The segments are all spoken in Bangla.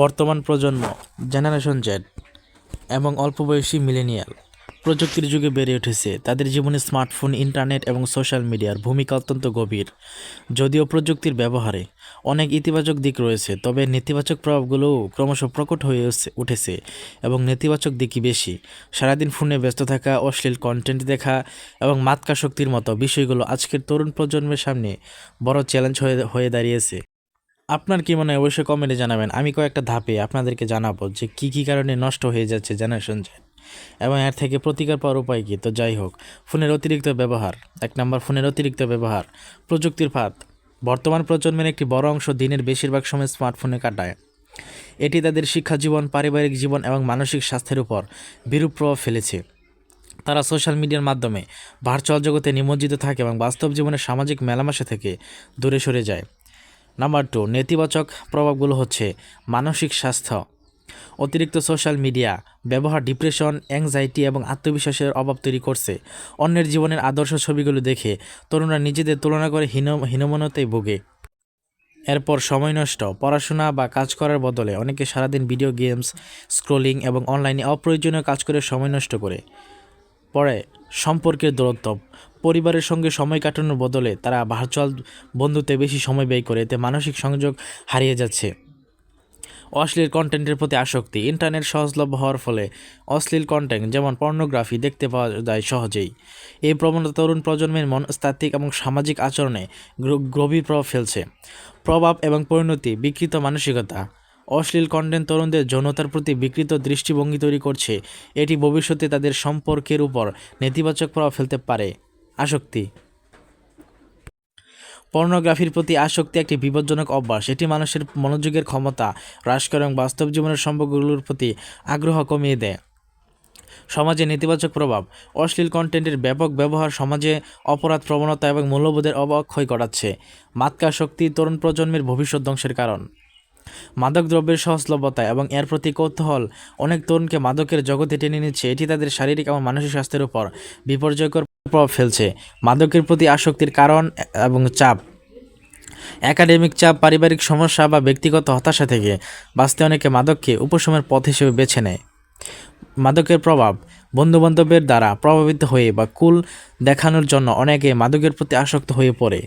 বর্তমান প্রজন্ম, জেনারেশন জেড, এবং অল্প বয়সী মিলেনিয়াল প্রযুক্তির যুগে বেড়ে উঠেছে। তাদের জীবনে স্মার্টফোন, ইন্টারনেট এবং সোশ্যাল মিডিয়ার ভূমিকা অত্যন্ত গভীর। যদিও প্রযুক্তির ব্যবহারে অনেক ইতিবাচক দিক রয়েছে, তবে নেতিবাচক প্রভাবগুলোও ক্রমশ প্রকট হয়ে উঠেছে এবং নেতিবাচক দিকই বেশি। সারাদিন ফোনে ব্যস্ত থাকা, অশ্লীল কন্টেন্ট দেখা এবং মাতকা শক্তির মতো বিষয়গুলো আজকের তরুণ প্রজন্মের সামনে বড় চ্যালেঞ্জ হয়ে হয়ে দাঁড়িয়েছে। আপনার কি মনে হয়? অবশ্যই কমেন্টে জানাবেন। আমি কয়েকটা ধাপে আপনাদেরকে জানাব যে কি কি কারণে নষ্ট হয়ে যাচ্ছে জেনারেশন জেড এবং এর থেকে প্রতিকার পাওয়ার উপায় কী? তো যাই হোক, ফোনের অতিরিক্ত ব্যবহার, এক নম্বর ফোনের অতিরিক্ত ব্যবহার, প্রযুক্তির ফাঁদ। বর্তমান প্রজন্মের একটি বড় অংশ দিনের বেশিরভাগ সময় স্মার্টফোনে কাটায়। এটি তাদের শিক্ষা জীবন, পারিবারিক জীবন এবং মানসিক স্বাস্থ্যের উপর বিরূপ প্রভাব ফেলেছে। তারা সোশ্যাল মিডিয়ার মাধ্যমে ভার্চুয়াল জগতে নিমজ্জিত থাকে এবং বাস্তব জীবনের সামাজিক মেলামেশা থেকে দূরে সরে যায়। নাম্বার টু নেতিবাচক প্রভাবগুলো হচ্ছে মানসিক স্বাস্থ্য, অতিরিক্ত সোশ্যাল মিডিয়া ব্যবহার ডিপ্রেশন অ্যাংজাইটি এবং আত্মবিশ্বাসের অভাব তৈরি করছে। অন্যের জীবনের আদর্শ ছবিগুলো দেখে তরুণরা নিজেদের তুলনা করে হীন হীনমনতায় ভোগে। এরপর সময় নষ্ট, পড়াশোনা বা কাজ করার বদলে অনেকে সারাদিন ভিডিও গেমস স্ক্রোলিং এবং অনলাইনে অপ্রয়োজনীয় কাজ করে সময় নষ্ট করে। পরে সম্পর্কের দূরত্ব। পরিবারের সঙ্গে সময় কাটানোর বদলে তারা ভার্চুয়াল বন্ধুত্বে বেশি সময় ব্যয় করে, এতে মানসিক সংযোগ হারিয়ে যাচ্ছে। অশ্লীল কন্টেন্টের প্রতি আসক্তি, ইন্টারনেট সহজলভ্য হওয়ার ফলে অশ্লীল কন্টেন্ট যেমন পর্নোগ্রাফি দেখতে পাওয়া যায় সহজেই। এই প্রবণতা তরুণ প্রজন্মের মনস্তাত্ত্বিক এবং সামাজিক আচরণে গভীর প্রভাব ফেলছে। প্রভাব এবং পরিণতি, বিকৃত মানসিকতা। অশ্লীল কন্টেন্ট তরুণদের যৌনতার প্রতি বিকৃত দৃষ্টিভঙ্গি তৈরি করছে। এটি ভবিষ্যতে তাদের সম্পর্কের উপর নেতিবাচক প্রভাব ফেলতে পারে। আসক্তি। পর্নোগ্রাফির প্রতি আসক্তি একটি বিপজ্জনক অভ্যাস। এটি মানুষের মনোযোগের ক্ষমতা হ্রাস করে এবং বাস্তব জীবনের সম্পর্কগুলোর প্রতি আগ্রহ কমিয়ে দেয়। সমাজে নেতিবাচক প্রভাব। অশ্লীল কন্টেন্টের ব্যাপক ব্যবহার সমাজে অপরাধ, প্রবণতা এবং মূল্যবোধের অবক্ষয় ঘটাচ্ছে। মাতকাশক্তি তরুণ প্রজন্মের ভবিষ্যৎ ধ্বংসের কারণ। মাদক দ্রব্যের সহজলভ্যতা এবং এর প্রতি কৌতূহল। অনেক তরুণকে মাদকের জগতে টেনে নিচ্ছে। এটি তাদের শারীরিক এবং মানসিক স্বাস্থ্যের উপর বিপর্যয়কর প্রভাব ফেলছে। মাদকের প্রতি আসক্তির কারণ এবং চাপ। একাডেমিক চাপ, পারিবারিক সমস্যা বা ব্যক্তিগত হতাশা থেকে বাঁচতে অনেকে মাদককে উপশমের পথ হিসেবে বেছে নেয়। মাদকের প্রভাব বন্ধুবান্ধবের দ্বারা প্রভাবিত হয়ে বা কুল দেখানোর জন্য অনেকে মাদকের প্রতি আসক্ত হয়ে পড়ে।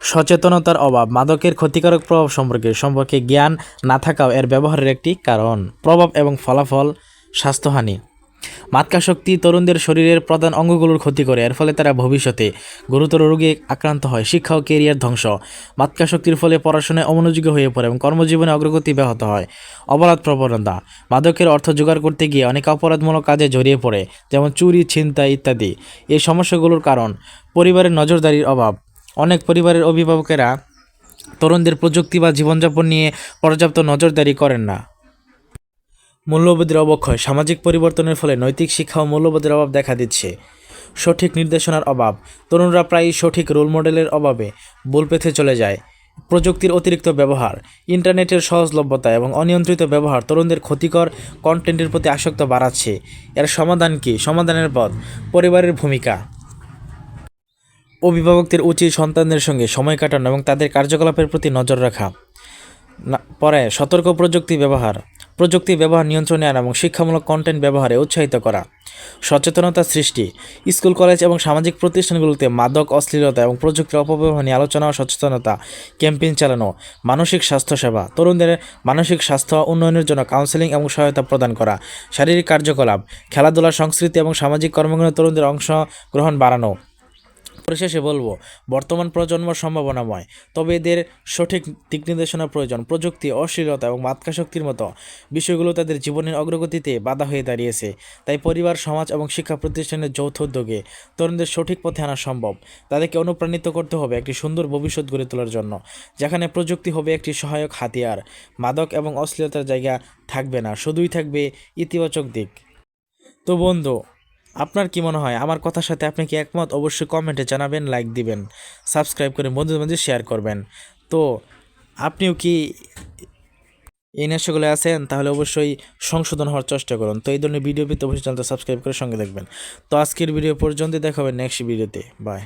সচেতনতার অভাব, মাদকের ক্ষতিকারক প্রভাব সম্পর্কে সম্পর্কে জ্ঞান না থাকাও এর ব্যবহারের একটি কারণ। প্রভাব এবং ফলাফল স্বাস্থ্যহানি। মাতকাশক্তি তরুণদের শরীরের প্রধান অঙ্গগুলোর ক্ষতি করে, এর ফলে তারা ভবিষ্যতে গুরুতর রোগে আক্রান্ত হয়, শিক্ষা ও কেরিয়ার ধ্বংস। মাতকাশক্তির ফলে পড়াশোনায় অমনোযোগী হয়ে পড়ে এবং কর্মজীবনে অগ্রগতি ব্যাহত হয়। অপরাধ প্রবণতা। মাদকের অর্থ জোগাড় করতে গিয়ে অনেক অপরাধমূলক কাজে জড়িয়ে পড়ে, যেমন চুরি, ছিনতাই ইত্যাদি। এই সমস্যাগুলোর কারণ, পরিবারের নজরদারির অভাব। অনেক পরিবারের অভিভাবকেরা তরুণদের প্রযুক্তি বা জীবনযাপন নিয়ে পর্যাপ্ত নজরদারি করেন না। মূল্যবোধের অবক্ষয় সামাজিক পরিবর্তনের ফলে নৈতিক শিক্ষা ও মূল্যবোধের অভাব দেখা দিচ্ছে। সঠিক নির্দেশনার অভাব। তরুণরা প্রায়ই সঠিক রোল মডেলের অভাবে ভুল পেতে চলে যায়। প্রযুক্তির অতিরিক্ত ব্যবহার, ইন্টারনেটের সহজলভ্যতা এবং অনিয়ন্ত্রিত ব্যবহার তরুণদের ক্ষতিকর কন্টেন্টের প্রতি আসক্ত বাড়াচ্ছে। এর সমাধান কি? সমাধানের পথ। পরিবারের ভূমিকা। অভিভাবকদের উচিত সন্তানদের সঙ্গে সময় কাটানো এবং তাদের কার্যকলাপের প্রতি নজর রাখা। পরে সতর্ক প্রযুক্তি ব্যবহার প্রযুক্তি ব্যবহার নিয়ন্ত্রণে আনা এবং শিক্ষামূলক কন্টেন্ট ব্যবহারে উৎসাহিত করা। সচেতনতা সৃষ্টি, স্কুল, কলেজ এবং সামাজিক প্রতিষ্ঠানগুলোতে মাদক, অশ্লীলতা এবং প্রযুক্তির অপব্যবহার নিয়ে আলোচনা ও সচেতনতা ক্যাম্পেইন চালানো, মানসিক স্বাস্থ্য সেবা তরুণদের মানসিক স্বাস্থ্য উন্নয়নের জন্য কাউন্সেলিং এবং সহায়তা প্রদান করা, শারীরিক কার্যকলাপ খেলাধুলা সংস্কৃতি এবং সামাজিক কর্মকাণ্ডে তরুণদের অংশগ্রহণ বাড়ানো। পরিশেষে বলব, বর্তমান প্রজন্ম সম্ভাবনাময়। তবে এদের সঠিক দিক নির্দেশনা প্রয়োজন। প্রযুক্তি, অশ্লীলতা এবং মাতকাশক্তির মতো বিষয়গুলো তাদের জীবনের অগ্রগতিতে বাধা হয়ে দাঁড়িয়েছে। তাই পরিবার, সমাজ এবং শিক্ষা প্রতিষ্ঠানের যৌথ উদ্যোগে তরুণদের সঠিক পথে আনা সম্ভব। তাদেরকে অনুপ্রাণিত করতে হবে একটি সুন্দর ভবিষ্যৎ গড়ে তোলার জন্য, যেখানে প্রযুক্তি হবে একটি সহায়ক হাতিয়ার। মাদক এবং অশ্লীলতার জায়গা থাকবে না, শুধুই থাকবে ইতিবাচক দিক। তো বন্ধু আপনার কি মনে হয়? আমার কথার সাথে আপনি কি একমত? অবশ্যই কমেন্টে জানাবেন লাইক দিবেন সাবস্ক্রাইব করে বন্ধুদের মধ্যে শেয়ার করবেন। তো, আপনিও কি এই নেশাগুলো আছেন? তাহলে অবশ্যই সংশোধন হওয়ার চেষ্টা করুন। তো এই ধরনের ভিডিও পেতে অবশ্যই চ্যানেলটা সাবস্ক্রাইব করে সঙ্গে দেখবেন। তো আজকের ভিডিও পর্যন্ত দেখাবেন নেক্সট ভিডিওতে বাই